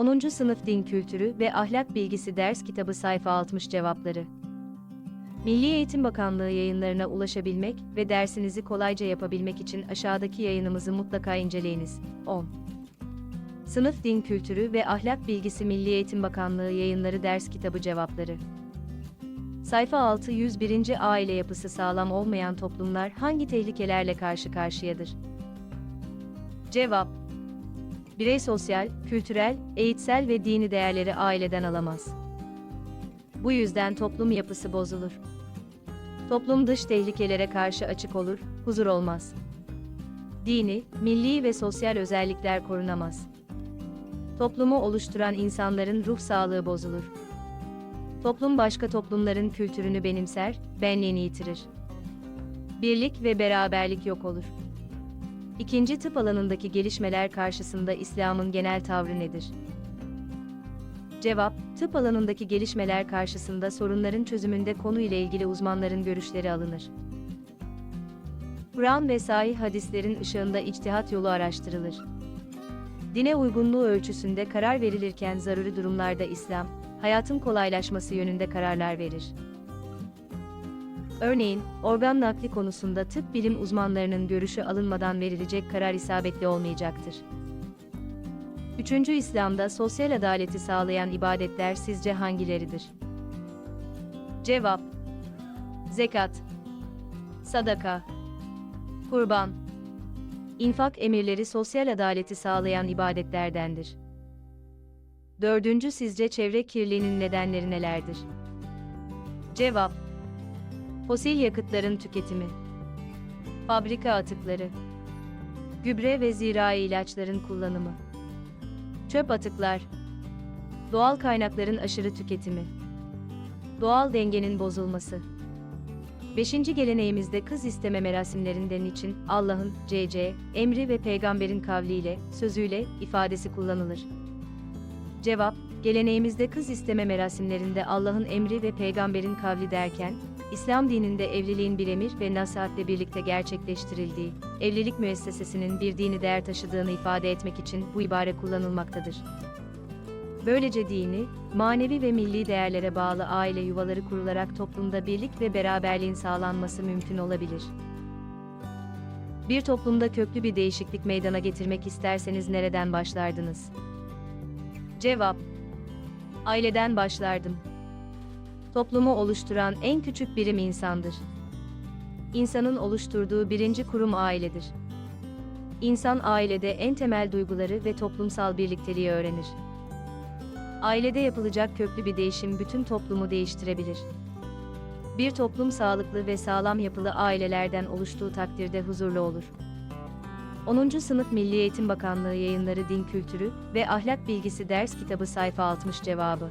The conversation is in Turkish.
10. Sınıf Din Kültürü ve Ahlak Bilgisi Ders Kitabı Sayfa 60 Cevapları Milli Eğitim Bakanlığı yayınlarına ulaşabilmek ve dersinizi kolayca yapabilmek için aşağıdaki yayınımızı mutlaka inceleyiniz. 10. Sınıf Din Kültürü ve Ahlak Bilgisi Milli Eğitim Bakanlığı Yayınları Ders Kitabı Cevapları Sayfa 6 101. Aile yapısı sağlam olmayan toplumlar hangi tehlikelerle karşı karşıyadır? Cevap Birey sosyal, kültürel, eğitsel ve dini değerleri aileden alamaz. Bu yüzden toplum yapısı bozulur. Toplum dış tehlikelere karşı açık olur, huzur olmaz. Dini, milli ve sosyal özellikler korunamaz. Toplumu oluşturan insanların ruh sağlığı bozulur. Toplum başka toplumların kültürünü benimser, benliğini yitirir. Birlik ve beraberlik yok olur. İkinci tıp alanındaki gelişmeler karşısında İslam'ın genel tavrı nedir? Cevap, tıp alanındaki gelişmeler karşısında sorunların çözümünde konu ile ilgili uzmanların görüşleri alınır. Kur'an ve sahih hadislerin ışığında içtihat yolu araştırılır. Dine uygunluğu ölçüsünde karar verilirken zaruri durumlarda İslam, hayatın kolaylaşması yönünde kararlar verir. Örneğin, organ nakli konusunda tıp bilim uzmanlarının görüşü alınmadan verilecek karar isabetli olmayacaktır. Üçüncü İslam'da sosyal adaleti sağlayan ibadetler sizce hangileridir? Cevap Zekat Sadaka Kurban İnfak emirleri sosyal adaleti sağlayan ibadetlerdendir. Dördüncü sizce çevre kirliliğinin nedenleri nelerdir? Cevap Fosil yakıtların tüketimi Fabrika atıkları Gübre ve zirai ilaçların kullanımı Çöp atıklar Doğal kaynakların aşırı tüketimi Doğal dengenin bozulması Beşinci geleneğimizde kız isteme merasimlerinden için Allah'ın, C.C., emri ve peygamberin kavliyle, sözüyle, ifadesi kullanılır. Cevap, geleneğimizde kız isteme merasimlerinde Allah'ın emri ve peygamberin kavli derken, İslam dininde evliliğin bir emir ve nasihatle birlikte gerçekleştirildiği, evlilik müessesesinin bir dini değer taşıdığını ifade etmek için bu ibare kullanılmaktadır. Böylece dini, manevi ve milli değerlere bağlı aile yuvaları kurularak toplumda birlik ve beraberliğin sağlanması mümkün olabilir. Bir toplumda köklü bir değişiklik meydana getirmek isterseniz nereden başlardınız? Cevap Aileden başlardım. Toplumu oluşturan en küçük birim insandır. İnsanın oluşturduğu birinci kurum ailedir. İnsan ailede en temel duyguları ve toplumsal birlikteliği öğrenir. Ailede yapılacak köklü bir değişim bütün toplumu değiştirebilir. Bir toplum sağlıklı ve sağlam yapılı ailelerden oluştuğu takdirde huzurlu olur. 10. Sınıf Milli Eğitim Bakanlığı Yayınları Din Kültürü ve Ahlak Bilgisi Ders Kitabı Sayfa 60 Cevabı